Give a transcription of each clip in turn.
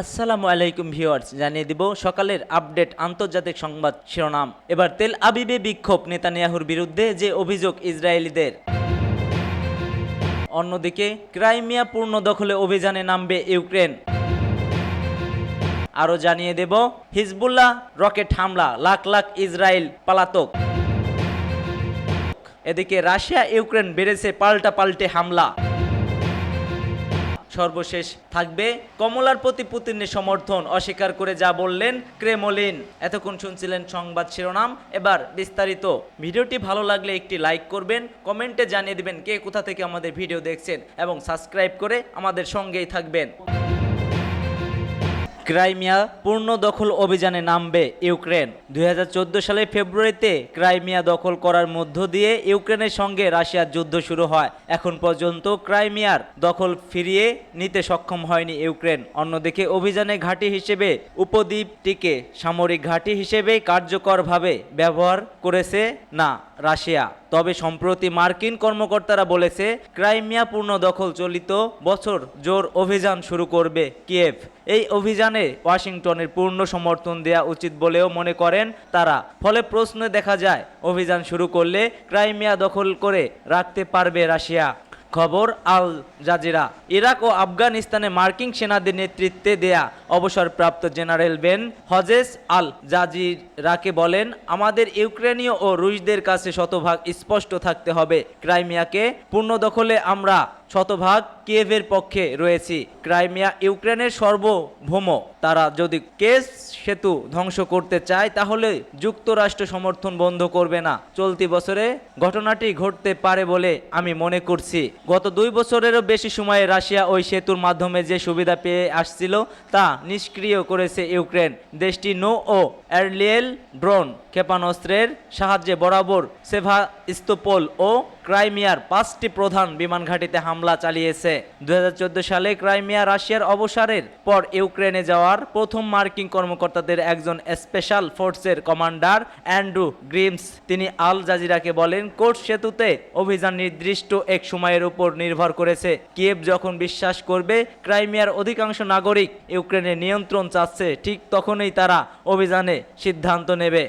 আসসালামু আলাইকুম ভিউয়ার্স, জানিয়ে দিব সকালের আপডেট আন্তর্জাতিক সংবাদ শিরোনাম। এবার তেল আবিবে বিক্ষোভ নেতানিয়াহুর বিরুদ্ধে যে অভিযোগ ইসরায়েলিদের। অন্যদিকে, ক্রাইমিয়া পূর্ণ দখলে অভিযানে নামবে ইউক্রেন। আরও জানিয়ে দেব, হিজবুল্লাহ রকেট হামলা, লাখ লাখ ইসরায়েল পালাতক। এদিকে রাশিয়া ইউক্রেন বেড়েছে পাল্টা পাল্টে হামলা। সর্বশেষ থাকবে। কমলার প্রতি পুতিনের সমর্থন অস্বীকার করে যা বললেন ক্রেমলিন। এতক্ষণ শুনছিলেন সংবাদ শিরোনাম। এবার বিস্তারিত। ভিডিওটি ভালো লাগলে একটি লাইক করবেন, কমেন্টে জানিয়ে দেবেন কে কোথা থেকে আমাদের ভিডিও দেখছেন এবং সাবস্ক্রাইব করে আমাদের সঙ্গেই থাকবেন। ক্রাইমিয়া পূর্ণ দখল অভিযানে নামবে ইউক্রেন। দুই সালের ফেব্রুয়ারিতে ক্রাইমিয়া দখল করার মধ্য দিয়ে ইউক্রেনের সঙ্গে রাশিয়ার যুদ্ধ শুরু হয়। এখন পর্যন্ত ক্রাইমিয়ার দখল ফিরিয়ে নিতে সক্ষম হয়নি ইউক্রেন। অন্যদিকে অভিযানে ঘাঁটি হিসেবে উপদ্বীপটিকে সামরিক ঘাঁটি হিসেবে কার্যকরভাবে ব্যবহার করেছে না। রাশিয়া। তবে সম্প্রতি মার্কিন কর্মকর্তারা বলেছে, ক্রাইমিয়া পূর্ণ দখল চলিত বছর জোর অভিযান শুরু করবে কিয়েভ। এই অভিযানে ওয়াশিংটনের পূর্ণ সমর্থন দেওয়া উচিত বলেও মনে করেন তারা। ফলে প্রশ্নে দেখা যায়, অভিযান শুরু করলে ক্রাইমিয়া দখল করে রাখতে পারবে রাশিয়া। খবর আল জাজিরা। ইরাক ও আফগানিস্তানে মার্কিন সেনাদের নেতৃত্বে দেয়া অবসরপ্রাপ্ত জেনারেল বেন হজেস আল জাজিরাকে বলেন, আমাদের ইউক্রেনীয় ও রুশদের কাছে শতভাগ স্পষ্ট থাকতে হবে। ক্রাইমিয়াকে পূর্ণ দখলে আমরা শতভাগ কিয়েভের পক্ষে রয়েছি। ক্রাইমিয়া ইউক্রেনের সর্বভৌম। তারা যদি কেস সেতু ধ্বংস করতে চায়, তাহলে যুক্তরাষ্ট্র সমর্থন বন্ধ করবে না। চলতি বছরে ঘটনাটি ঘটতে পারে বলে আমি মনে করছি। গত দুই বছরেরও বেশি সময়ে রাশিয়া ওই সেতুর মাধ্যমে যে সুবিধা পেয়ে আসছিল, তা নিষ্ক্রিয় করেছে ইউক্রেন। দেশটি নো ও এয়ারলিয়েল ড্রোন ক্ষেপণাস্ত্রের সাহায্যে বরাবর সেভা সেভাস্তোপোল ও ক্রাইমিয়ার পাঁচটি প্রধান বিমান ঘাঁটিতে হামলা চালিয়েছে। দু হাজার চোদ্দ সালে ক্রাইমিয়া রাশিয়ার অবসরের পর ইউক্রেনে যাওয়ার প্রথম মার্কিন কর্মকর্তাদের একজন স্পেশাল ফোর্সের কমান্ডার অ্যান্ড্রু গ্রিমস। তিনি আল জাজিরাকে বলেন, কোর্ট সেতুতে অভিযান নির্দিষ্ট এক সময়ের উপর নির্ভর করেছে। কিয়েভ যখন বিশ্বাস করবে, ক্রাইমিয়ার অধিকাংশ নাগরিক ইউক্রেনের নিয়ন্ত্রণ চাচ্ছে, ঠিক তখনই তারা অভিযানে সিদ্ধান্ত নেবে।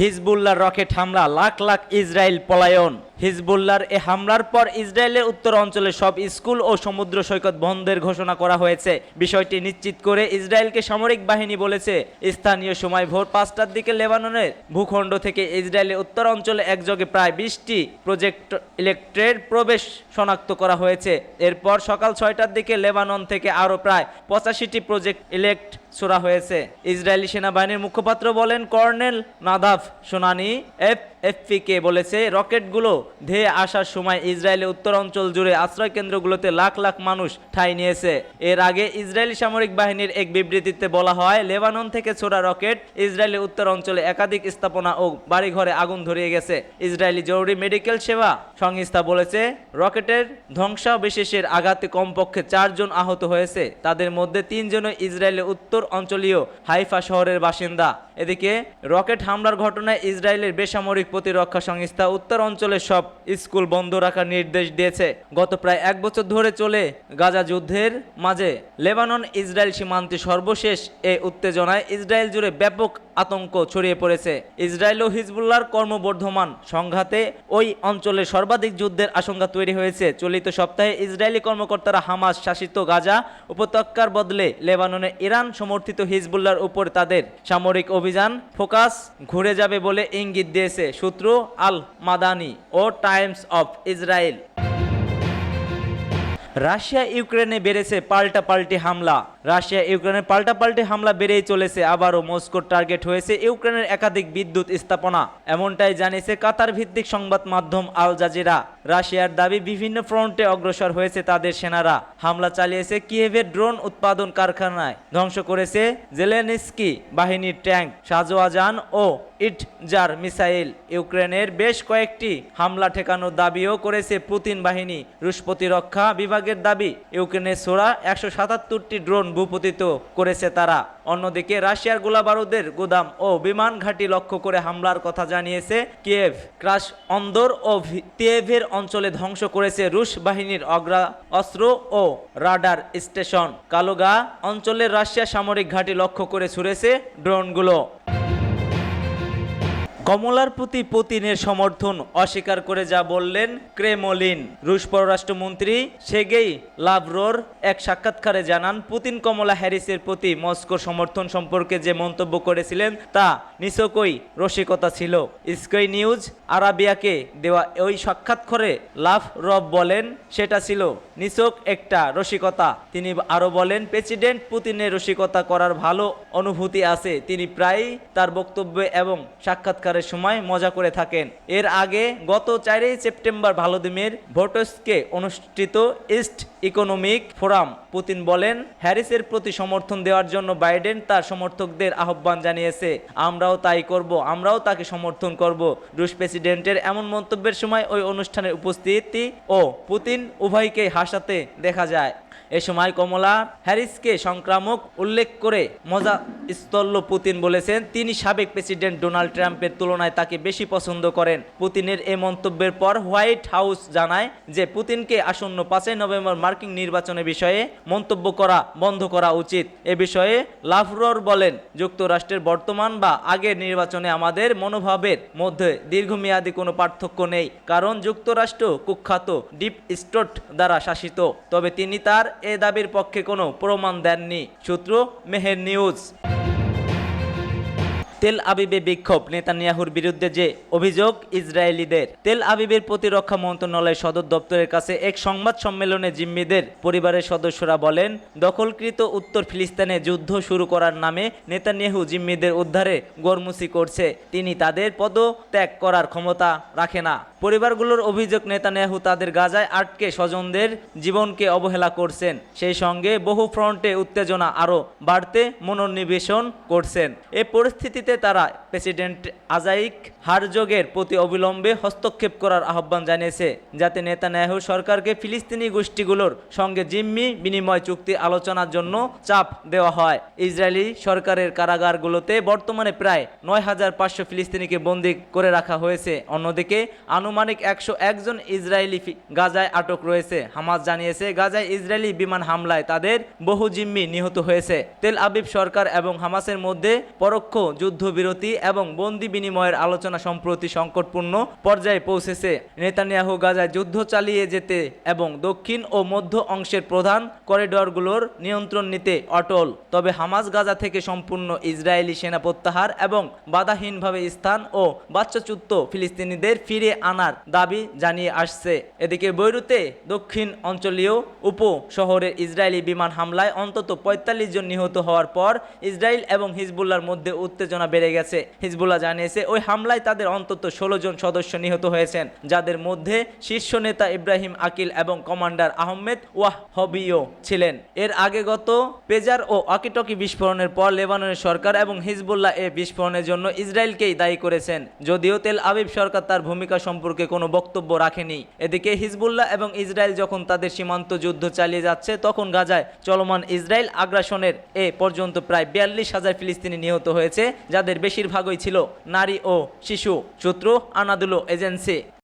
হিজবুল্লাহ রকেট হামলা লাখ লাখ ইসরায়েল পলায়ন। হিজবুল্লার এ হামলার পর ইসরায়েলের উত্তর অঞ্চলে সব স্কুল ও সমুদ্র সৈকত বন্ধের ঘোষণা করা হয়েছে। বিষয়টি নিশ্চিত করে ইসরায়েলকে সামরিক বাহিনী বলেছে, স্থানীয় সময় ভোর পাঁচটার দিকে লেবাননের ভূখণ্ড থেকে ইসরায়েলের উত্তর অঞ্চলে একযোগে প্রায় বিশটি প্রজেক্ট ইলেকট্রের প্রবেশ শনাক্ত করা হয়েছে। এরপর সকাল ছয়টার দিকে লেবানন থেকে আরও প্রায় পঁচাশিটি প্রজেক্ট ইলেক্ট ছোড়া হয়েছে। ইসরায়েলি সেনাবাহিনীর মুখপাত্র বলেন, কর্নেল নাদাফ সোনানি, এফ এফপিকে বলেছে, রকেটগুলো ধেয়ে আসার সময় ইসরায়েলের উত্তর অঞ্চল জুড়ে আশ্রয় কেন্দ্রগুলোতে লাখ লাখ মানুষ ঠাঁই নিয়েছে। এর আগে ইসরায়েলি সামরিক বাহিনীর এক বিবৃতিতে বলা হয়, লেবানন থেকে ছোড়া রকেট ইসরায়েলের উত্তর অঞ্চলে একাধিক স্থাপনা ও বাড়িঘরে আগুন ধরিয়ে গেছে। ইসরায়েলি জরুরি মেডিকেল সেবা সংস্থা বলেছে, রকেটের ধ্বংসাবশেষের আঘাতে কমপক্ষে চারজন আহত হয়েছে। তাদের মধ্যে তিনজনই ইসরায়েলের উত্তর অঞ্চলীয় হাইফা শহরের বাসিন্দা। এদিকে রকেট হামলার ঘটনায় ইসরায়েলের বেসামরিক প্রতিরক্ষা সংস্থা উত্তর অঞ্চলের সব স্কুল বন্ধ রাখার নির্দেশ দিয়েছে। গত প্রায় এক বছর ধরে চলে গাজা যুদ্ধের মাঝে লেবানন ইসরায়েল সীমান্তে সর্বশেষ এ উত্তেজনায় ইসরায়েল জুড়ে ব্যাপক আতঙ্ক ছড়িয়ে পড়েছে। ইসরায়েল ও হিজবুল্লাহর কর্মবর্ধমান সংঘাতে ওই অঞ্চলে সর্বাধিক যুদ্ধের আশঙ্কা তৈরি হয়েছে। চলিত সপ্তাহে ইসরায়েলি কর্মকর্তারা হামাস শাসিত গাজা উপত্যকার বদলে লেবাননে ইরান সমর্থিত হিজবুল্লাহর উপর তাদের সামরিক অভিযান ফোকাস ঘুরে যাবে বলে ইঙ্গিত দিয়েছে। সূত্র আল মাদানি ও টাইমস অফ ইসরায়েল। রাশিয়া ইউক্রেনে বেড়েছে পাল্টা পাল্টি হামলা। রাশিয়া ইউক্রেনের পাল্টা পাল্টি হামলা বেড়েই চলেছে, আবারও মস্কোর টার্গেট হয়েছে ইউক্রেনের একাধিক বিদ্যুৎ স্থাপনা। এমনটাই জানিয়েছে কাতার ভিত্তিক সংবাদ মাধ্যম আল জাজিরা। রাশিয়ার দাবি, বিভিন্ন ফ্রন্টে অগ্রসর হয়েছে তাদের সেনারা। হামলা চালিয়েছে কিয়েভের ড্রোন উৎপাদন কারখানায়। ধ্বংস করেছে জেলেনিস্কি বাহিনীর ট্যাঙ্ক সাজোয়াজান ও ইটজার মিসাইল। ইউক্রেনের বেশ কয়েকটি হামলা ঠেকানোর দাবিও করেছে পুতিন বাহিনী। রুশ প্রতিরক্ষা বিভাগের দাবি, ইউক্রেনের সোরা একশো সাতাত্তরটি ড্রোন ভূপতিত করেছে তারা। অন্যদিকে রাশিয়ার গোলাবারুদের গুদাম ও বিমান ঘাঁটি লক্ষ্য করে হামলার কথা জানিয়েছে কিয়েভ। ক্রাশ অন্দর ও তিয়েভের অঞ্চলে ধ্বংস করেছে রুশ বাহিনীর অগ্রা অস্ত্র ও রাডার স্টেশন। কালোগা অঞ্চলের রাশিয়া সামরিক ঘাঁটি লক্ষ্য করে ছুড়েছে ড্রোনগুলো। কমলার প্রতি পুতিনের সমর্থন অস্বীকার করে যা বললেন ক্রেমলিন। রুশ পররাষ্ট্রমন্ত্রী সেগেই লাভরোর এক সাক্ষাৎকারে জানান, পুতিন কমলা হ্যারিসের প্রতি মস্কো সমর্থন সম্পর্কে যে মন্তব্য করেছিলেন তা নিছকই রসিকতা ছিল। স্কাই নিউজ আরাবিয়াকে দেওয়া ওই সাক্ষাৎকারে লাভ রব বলেন, সেটা ছিল নিছক একটা রসিকতা। তিনি আরও বলেন, প্রেসিডেন্ট পুতিনের রসিকতা করার ভালো অনুভূতি আছে। তিনি প্রায়ই তার বক্তব্যে এবং সাক্ষাৎকারের সময় মজা করে থাকেন। এর আগে গত চারই সেপ্টেম্বর ভালোদিমির ভোটসকে অনুষ্ঠিত ইস্ট ইকোনমিক ফোরাম, পুতিন বলেন, হ্যারিসের প্রতি সমর্থন দেওয়ার জন্য বাইডেন তার সমর্থকদের আহ্বান জানিয়েছে। আমরাও তাই করব, আমরাও তাকে সমর্থন করব। রুশ প্রেসিডেন্টের এমন মন্তব্যের সময় ওই অনুষ্ঠানের উপস্থিতি ও পুতিন উভয়কে হাসাতে দেখা যায়। এ সময় কমলা হ্যারিসকে সংক্রামক উল্লেখ করে মজা স্তল্য পুতিন বলেছেন, তিনি সাবেক প্রেসিডেন্ট ডোনাল্ড ট্রাম্পের তুলনায় তাকে বেশি পছন্দ করেন। পুতিনের এই মন্তব্যের পর হোয়াইট হাউস জানায় যে, পুতিনকে আসন্ন পাঁচই নভেম্বর মার্কিন নির্বাচনের বিষয়ে মন্তব্য করা বন্ধ করা উচিত। এ বিষয়ে লাভরর বলেন, যুক্তরাষ্ট্রের বর্তমান বা আগের নির্বাচনে আমাদের মনোভাবের মধ্যে দীর্ঘমেয়াদী কোনো পার্থক্য নেই, কারণ যুক্তরাষ্ট্র কুখ্যাত ডিপ স্টোট দ্বারা শাসিত, তবে তিনি তার এ দাবির পক্ষে কোনো প্রমাণ দেননি। সূত্র মেহের নিউজ। তেল আবিবে বিক্ষোভ নেতানিয়াহুর বিরুদ্ধে যে অভিযোগ ইসরায়েলিদের। তেল আবিবের প্রতিরক্ষা মন্ত্রণালয় সদর দপ্তরের কাছে এক সংবাদ সম্মেলনে জিম্মিদের পরিবারের সদস্যরা বলেন, দখলকৃত উত্তর ফিলিস্তিনে যুদ্ধ শুরু করার নামে নেতানিয়াহু জিম্মিদের উদ্ধারে গরমুসি করছে। তিনি তাদের পদত্যাগ করার ক্ষমতা রাখে না। পরিবারগুলোর অভিযোগ, নেতানিয়াহু তাদের গাজায় আটকে স্বজনদের জীবনকে অবহেলা করছেন। সেই সঙ্গে বহু ফ্রন্টে উত্তেজনা আরও বাড়তে মনোনিবেশন করছেন। এ পরিস্থিতিতে তারা প্রেসিডেন্ট আজাইক হারজোগের প্রতি অবিলম্বে হস্তক্ষেপ করার আহ্বান জানিয়েছে, যাতে নেতানিয়াহু সরকারকে ফিলিস্তিনি গোষ্ঠীগুলোর সঙ্গে জিম্মি বিনিময় চুক্তি আলোচনার জন্য চাপ দেওয়া হয়। ইসরায়েলি সরকারের কারাগারগুলোতে বর্তমানে প্রায় নয় হাজার পাঁচশো ফিলিস্তিনিকে বন্দী করে রাখা হয়েছে। অন্যদিকে, আনুমানিক একশো একজন ইসরায়েলি গাজায় আটক রয়েছে। হামাস জানিয়েছে, গাজায় ইসরায়েলি বিমান হামলায় তাদের বহু জিম্মি নিহত হয়েছে। তেল আবিব সরকার এবং হামাসের মধ্যে পরোক্ষ যুদ্ধবিরতি এবং বন্দি বিনিময়ের আলোচনা সম্প্রতি সংকটপূর্ণ পর্যায়ে পৌঁছেছে। নেতানিয়াহু গাজায় যুদ্ধ চালিয়ে যেতে এবং দক্ষিণ ও মধ্য অংশের প্রধান করিডরগুলোর নিয়ন্ত্রণ নিতে অটল। তবে হামাস গাজা থেকে সম্পূর্ণ ইসরায়েলি সেনা প্রত্যাহার এবং বাধাহীনভাবে স্থান ও বাচ্চাচ্যুত ফিলিস্তিনিদের ফিরে আনার দাবি জানিয়ে আসছে। এদিকে বৈরুতে দক্ষিণ অঞ্চলীয় উপ শহরের ইসরায়েলি বিমান হামলায় অন্তত পঁয়তাল্লিশ জন নিহত হওয়ার পর ইসরায়েল এবং হিজবুল্লার মধ্যে উত্তেজনা বেড়ে গেছে। হিজবুল্লাহ জানিয়েছে, ওই হামলায় তাদের অন্তত ষোলো জন সদস্য নিহত হয়েছেন, যাদের মধ্যে শীর্ষ নেতা ইব্রাহিম আকিল এবং কমান্ডার আহমেদ ওয়াহ হবিও ছিলেন। এর আগে গত পেজার ও অকিটকি বিস্ফোরণের পর লেবাননের সরকার এবং হিজবুল্লাহ এ বিস্ফোরণের জন্য ইসরায়েলকেই দায়ী করেছেন। যদিও তেল আবিব সরকার তার ভূমিকা সম্পর্কে কোনো বক্তব্য রাখেনি। এদিকে হিজবুল্লাহ এবং ইসরায়েল যখন তাদের সীমান্ত যুদ্ধ চালিয়ে যাচ্ছে, তখন গাজায় চলমান ইসরায়েল আগ্রাসনের এ পর্যন্ত প্রায় বিয়াল্লিশ হাজার ফিলিস্তিনি নিহত হয়েছে যাদের বেশিরভাগই ছিল নারী ও শিশু সূত্র আনাদুলো এজেন্সি।